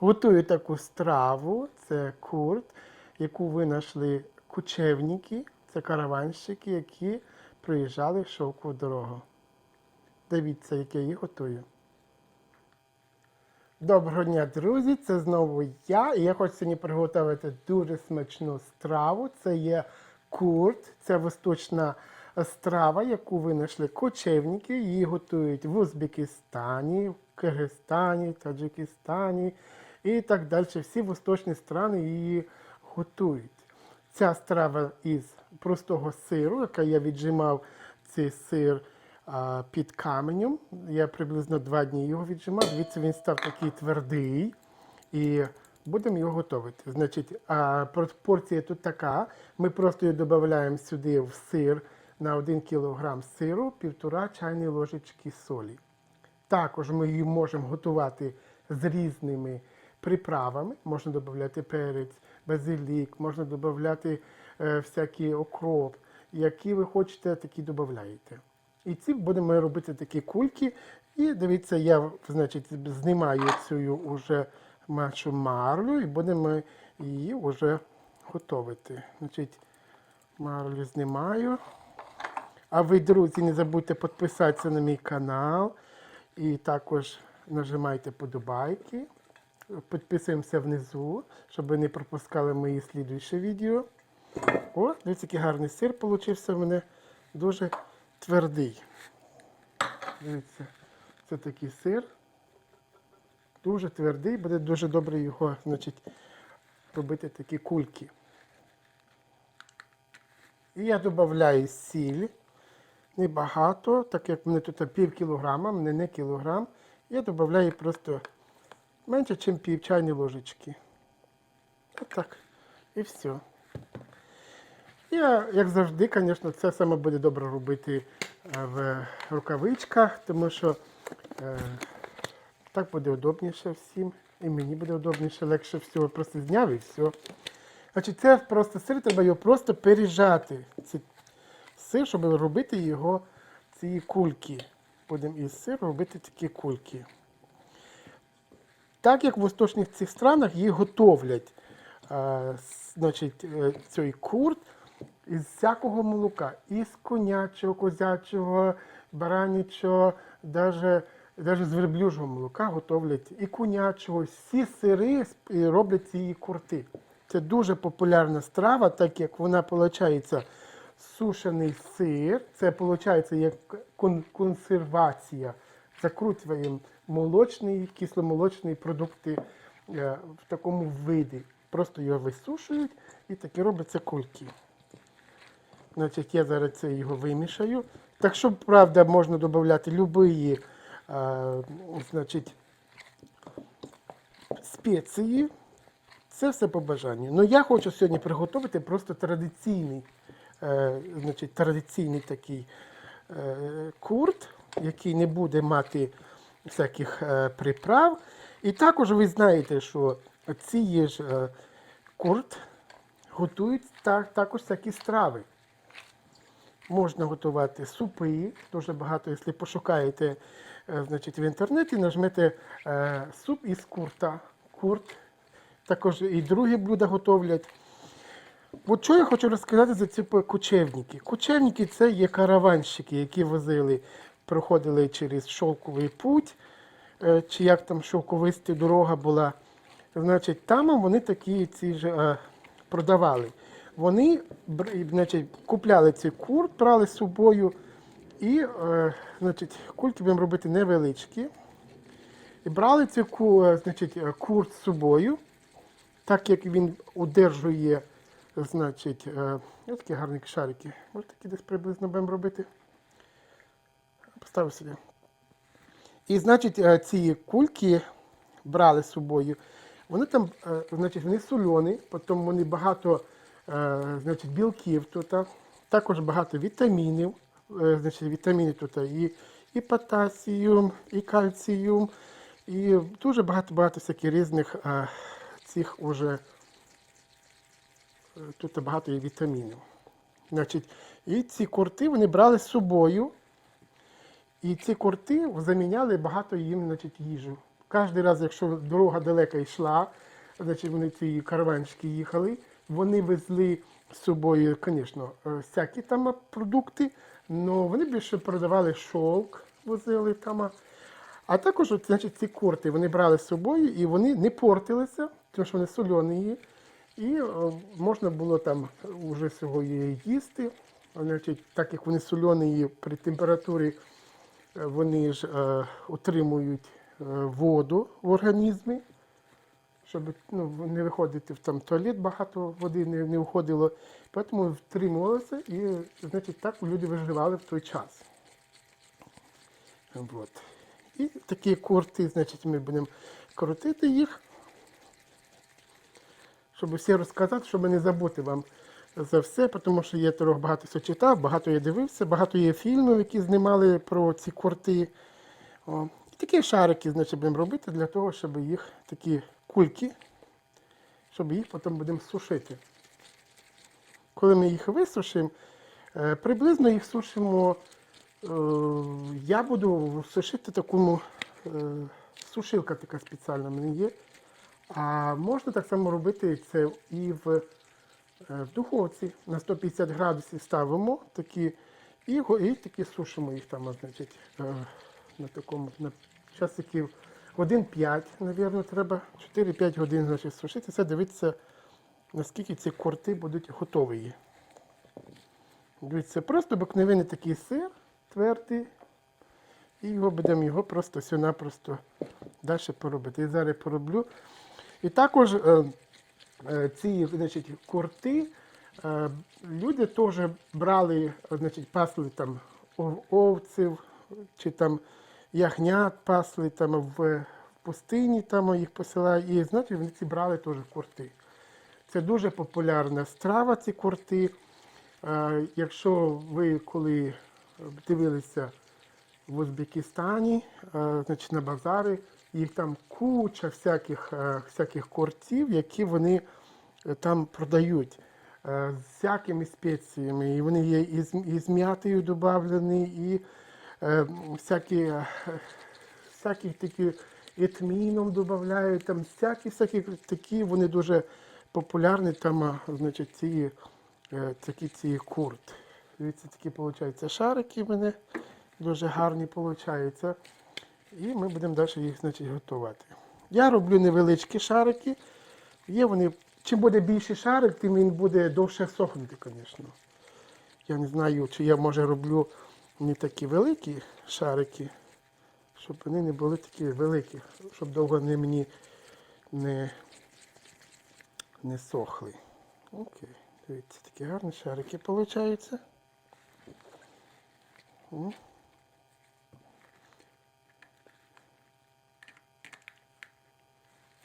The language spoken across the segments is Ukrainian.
Готую таку страву, це курт, яку винайшли кучевники, це караванщики, які приїжджали в шовкову дорогу. Дивіться, як я її готую. Доброго дня, друзі! Це знову я. І я хочу сьогодні приготувати дуже смачну страву. Це є курт, це восточна страва, яку винайшли кочевники. Її готують в Узбекистані, в Киргизстані, Таджикистані і так далі. Всі восточні страни її готують. Ця страва із простого сиру, яка я віджимав цей сир а, під каменем. Я приблизно два дні його віджимав. Дивіться, він став такий твердий. І будемо його готувати. Значить, а, порція тут така. Ми просто її додаємо сюди в сир на 1 кг сиру, півтора чайної ложечки солі. Також ми її можемо готувати з різними приправами. Можна додати перець, базилік, можна додати е, всякий окроп. Які ви хочете, такі додаєте. І ці будемо робити такі кульки. І дивіться, я значить, знімаю цю вже нашу марлю і будемо її вже готувати. Значить, марлю знімаю. А ви, друзі, не забудьте підписатися на мій канал. І також нажимайте подобайки. Підписуємося внизу, щоб ви не пропускали мої слідуючі відео. О, дивіться, який гарний сир получився в мене дуже твердий. Дивіться, це такий сир. Дуже твердий, буде дуже добре його, значить, робити такі кульки. І я додаю сіль. Небагато, так як мене тут пів кілограма, мене не кілограм. Я додаю просто менше, ніж пів чайної ложечки. Отак. І все. Я, як завжди, звісно, це саме буде добре робити е, в рукавичках, тому що е, так буде удобніше всім. І мені буде удобніше, легше всього. Просто зняв і все. Значить, це просто сир, треба його просто пережати. Це сир, щоб робити його ці кульки. Будемо із сиру робити такі кульки. Так як в восточних цих странах їх готовлять е, значить, е, цей курт із всякого молока, із конячого, козячого, баранячого, навіть, з верблюжого молока готовлять і конячого, всі сири роблять ці курти. Це дуже популярна страва, так як вона виходить сушений сир, це виходить як консервація. Закручуємо молочні, кисломолочні продукти е, в такому виді. Просто його висушують і такі робляться кульки. Значить, я зараз це його вимішаю. Так що, правда, можна додати любої е, значить, спеції. Це все по бажанню. Ну я хочу сьогодні приготувати просто традиційний, значить, традиційний такий е, курт, який не буде мати всяких е, приправ. І також ви знаєте, що ці ж е, курт готують так, також всякі страви. Можна готувати супи, дуже багато, якщо пошукаєте е, значить, в інтернеті, нажмете е, суп із курта. Курт. Також і другі блюда готовлять. От що я хочу розказати за ці кочевники. Кочевники це є караванщики, які возили, проходили через шовковий путь, е, чи як там шовковиста дорога була. Значить, там вони такі ці ж е, продавали. Вони значить, купляли цей курт, брали з собою і е, значить, кульки будемо робити невеличкі. І брали цей значить, курт з собою, так як він удержує, значить, е, ось такі гарні шарики. Ось такі десь приблизно будемо робити. Поставив сюди. І, значить, е, ці кульки брали з собою. Вони там, е, значить, вони солені, потім вони багато значить, білків тут, також багато вітамінів. Значить, вітаміни тут і, і потасіум, і кальціум, і дуже багато-багато всяких різних цих уже тут багато є вітамінів. Значить, і ці курти вони брали з собою. І ці курти заміняли багато їм значить, їжу. кожен раз, якщо дорога далека йшла, значить вони ці караванчики їхали, вони везли з собою, звісно, е, всякі там продукти, але вони більше продавали шовк, возили там. А також, значить, ці корти вони брали з собою і вони не портилися, тому що вони солені. І е, можна було там вже всього її їсти. Значить, так як вони солені при температурі, е, вони ж е, отримують е, воду в організмі, щоб ну, не виходити в там туалет, багато води не, не входило. Тому втримувалося і, значить, так люди виживали в той час. Вот. І такі курти, значить, ми будемо крутити їх, щоб всі розказати, щоб не забути вам за все, тому що я трохи багато все читав, багато я дивився, багато є фільмів, які знімали про ці курти. О. Такі шарики, значить, будемо робити для того, щоб їх такі кульки, щоб їх потім будемо сушити. Коли ми їх висушимо, е, приблизно їх сушимо. е, Я буду сушити такому е, сушилка така спеціальна в є. А можна так само робити це і в, е, в духовці на 150 градусів ставимо такі, і, і такі сушимо їх там, значить, е, на такому на часиків годин 5, мабуть, треба 4-5 годин значить, сушити. Це дивитися, наскільки ці корти будуть готові. Дивіться, просто обикновений такий сир твердий. І його будемо його просто все-напросто далі поробити. І зараз пороблю. І також е, е, ці значить, курти е, люди теж брали, значить, пасли там овців чи там ягнят пасли там в пустині, там їх посилають. І знаєте, вони ці брали теж курти. Це дуже популярна страва, ці курти. Е, Якщо ви коли дивилися в Узбекистані, значить на базари, їх там куча всяких, е, всяких куртів, які вони е, там продають е, з всякими спеціями. І вони є і з, і м'ятою додавлені, і всякі, всякі такі етміном додають, там всякі, всякі такі, вони дуже популярні там, значить, ці, такі ці курт. Дивіться, такі виходять шарики мене дуже гарні получаються. І ми будемо далі їх значить, готувати. Я роблю невеличкі шарики. Є вони, чим буде більший шарик, тим він буде довше сохнути, звісно. Я не знаю, чи я може роблю не такі великі шарики, щоб вони не були такі великі, щоб довго вони мені не, не сохли. Окей, дивіться, такі гарні шарики виходять.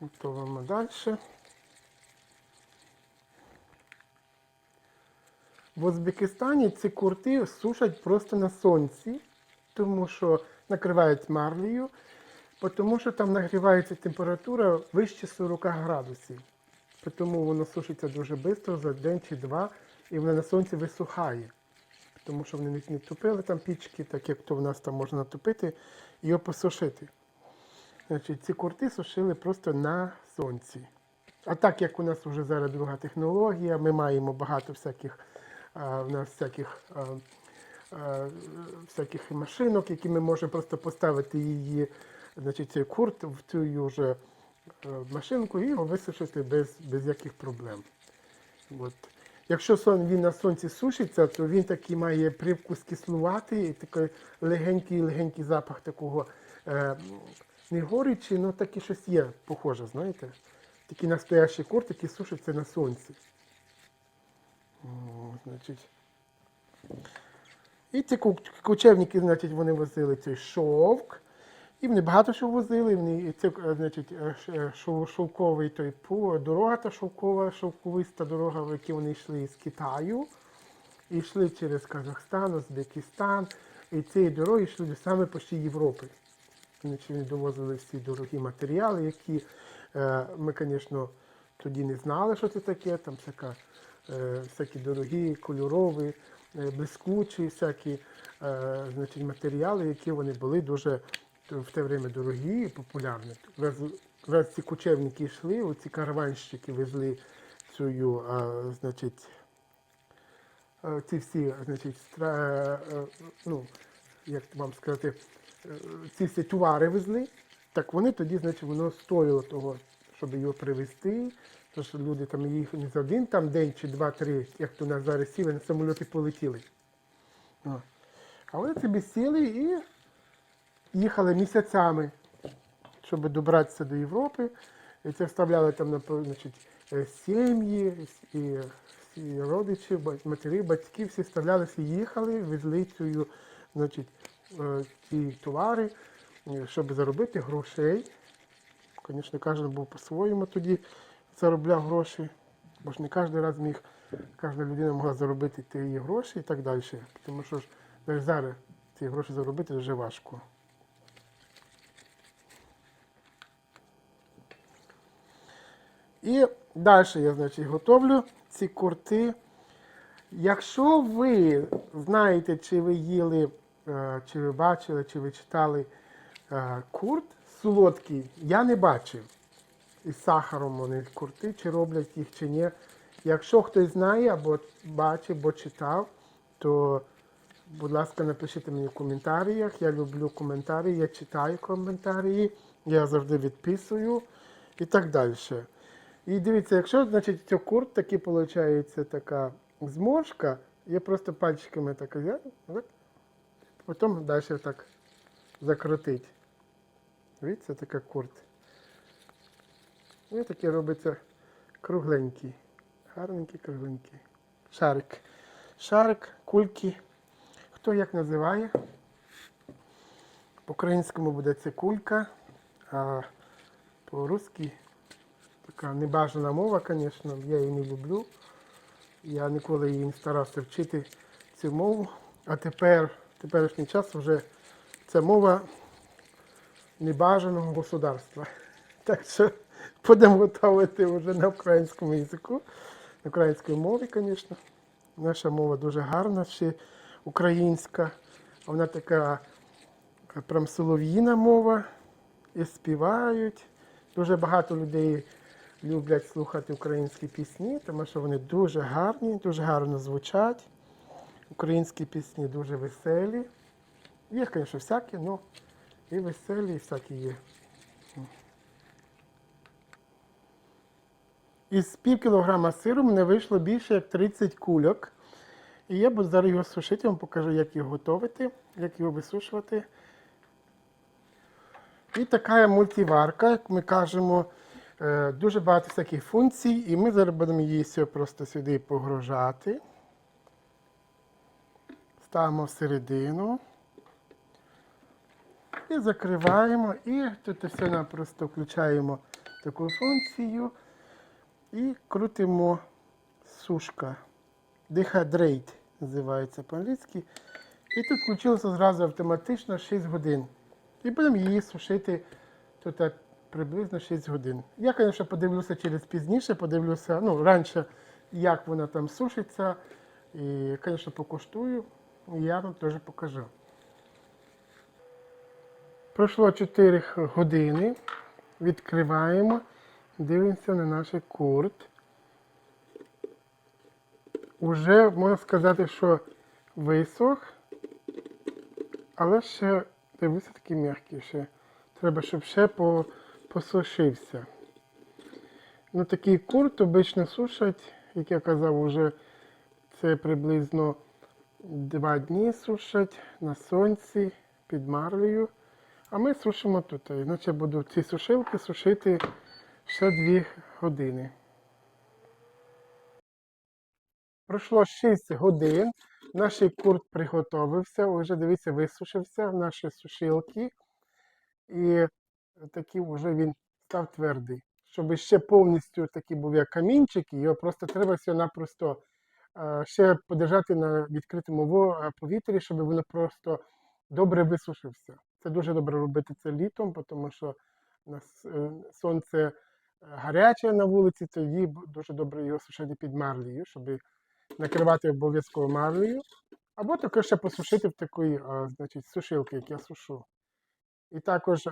Готовимо далі. В Узбекистані ці курти сушать просто на сонці, тому що накривають марлею, тому що там нагрівається температура вище 40 градусів. Тому воно сушиться дуже швидко, за день чи два, і воно на сонці висухає. Тому що вони не топили там пічки, так як то в нас там можна натопити, і його посушити. Значить, ці курти сушили просто на сонці. А так як у нас вже зараз друга технологія, ми маємо багато всяких, а, нас всяких, всяких машинок, які ми можемо просто поставити її, значить, цей курт в цю вже е, машинку і його висушити без, без яких проблем. От. Якщо сон, він на сонці сушиться, то він такий має привкус кислуватий, і такий легенький-легенький запах такого е, не горючий, але таке щось є похоже, знаєте. Такий настоящий курт, який сушиться на сонці. О, значить. І ці ку- кучевники, значить, вони возили цей шовк. І вони багато що возили. Вони, і це, значить, е, е, шов- шовковий той дорога та шовкова, шовковиста дорога, в якій вони йшли з Китаю. І йшли через Казахстан, Узбекистан. І цієї дороги йшли до саме почти Європи. Вони довозили всі дорогі матеріали, які е, ми, звісно, тоді не знали, що це таке. Там всяка, е, всякі дорогі, кольорові, е, блискучі, всякі значить, матеріали, які вони були дуже в те время дорогі і популярні. Весь, весь ці кочевники йшли, оці караванщики везли цю, значить, ці всі, значить, стра, ну, як вам сказати, ці всі товари везли, так вони тоді, значить, воно стоїло того, щоб його привезти. Тому що люди там їх не за один там день чи два-три, як то нас зараз сіли, на самоліті полетіли. О. А вони собі сіли і їхали місяцями, щоб добратися до Європи. І це вставляли там значить, е, сім'ї, і, і родичі, матері, батьки, всі вставлялися, їхали, везли цю, значить, е, ці товари, е, щоб заробити грошей. Звісно, кожен був по-своєму тоді заробляв гроші, бо ж не кожен раз міг, кожна людина могла заробити ті гроші і так далі. Тому що ж навіть зараз ці гроші заробити дуже важко. І далі я, значить, готовлю ці курти. Якщо ви знаєте, чи ви їли, е, чи ви бачили, чи ви читали е, курт солодкий, я не бачив. Із сахаром вони курти, чи роблять їх, чи ні. Якщо хтось знає, або бачив, або читав, то, будь ласка, напишіть мені в коментарях. Я люблю коментарі, я читаю коментарі, я завжди відписую і так далі. І дивіться, якщо, значить, курт такий виходить така зморшка, я просто пальчиками так от, потім далі так закрутить. Дивіться, така курт. І такий робиться кругленький. Гарненький, кругленький. Шарик. Шарик, кульки. Хто як називає? По-українському буде це кулька, а по-русски така небажана мова, звісно, я її не люблю. Я ніколи її не старався вчити цю мову. А тепер, в теперішній час вже це мова небажаного государства. Так що будемо готувати вже на українському язику, на українській мові, звісно. Наша мова дуже гарна, ще українська. Вона така прям солов'їна мова. І співають. Дуже багато людей люблять слухати українські пісні, тому що вони дуже гарні, дуже гарно звучать. Українські пісні дуже веселі. Є, звісно, всякі, але і веселі, і всякі є. Із пів кілограма сиру мене вийшло більше як 30 кульок. І я буду зараз його сушити, вам покажу, як його готувати, як його висушувати. І така мультиварка, як ми кажемо, е, дуже багато всяких функцій, і ми зараз будемо її просто сюди погружати. Ставимо всередину. І закриваємо. І тут все нам просто включаємо таку функцію. І крутимо сушка. Dehydrate називається по-англійськи. І тут включилося зразу автоматично 6 годин. І будемо її сушити тут приблизно 6 годин. Я, звісно, подивлюся через пізніше, подивлюся, ну, раніше, як вона там сушиться. І, звісно, покуштую. Я вам теж покажу. Пройшло 4 години. Відкриваємо. Дивимося на наш курт. Уже можна сказати, що висох, але ще дивися такий м'який ще. Треба, щоб ще по, посушився. Ну, такий курт обично сушать, як я казав, уже це приблизно два дні сушать на сонці під марлею. А ми сушимо тут. Іначе буду ці сушилки сушити ще дві години. Пройшло 6 годин. Наш курт приготовився, вже дивіться, висушився в наші сушилки. І такий вже він став твердий. Щоб ще повністю такий був як камінчик, його просто треба все-напросто ще подержати на відкритому е, повітрі, щоб воно просто добре висушився. Це дуже добре робити це літом, тому що е, сонце е, гаряче на вулиці, тоді дуже добре його сушити під марлею, щоб накривати обов'язково марлею. Або таке ще посушити в такої, а, значить, сушилки, як я сушу. І також,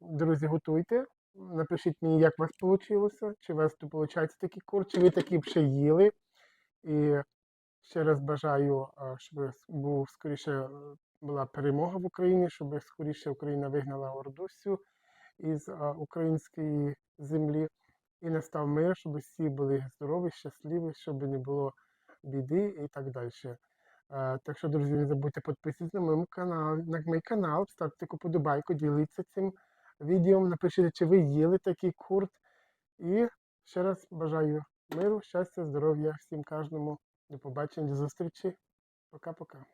друзі, готуйте. Напишіть мені, як у вас вийшло, чи у вас тут виходить такий курс, чи ви такі вже їли. І ще раз бажаю, щоб був скоріше е, була перемога в Україні, щоб скоріше Україна вигнала Орду всю із української землі і настав мир, щоб всі були здорові, щасливі, щоб не було біди і так далі. Е, Так що, друзі, не забудьте підписатися на моєму канал, на мій канал, ставте подобайку, діліться цим відео, напишіть, чи ви їли такий курт. І ще раз бажаю миру, щастя, здоров'я всім кожному. До побачення, до зустрічі. Пока-пока.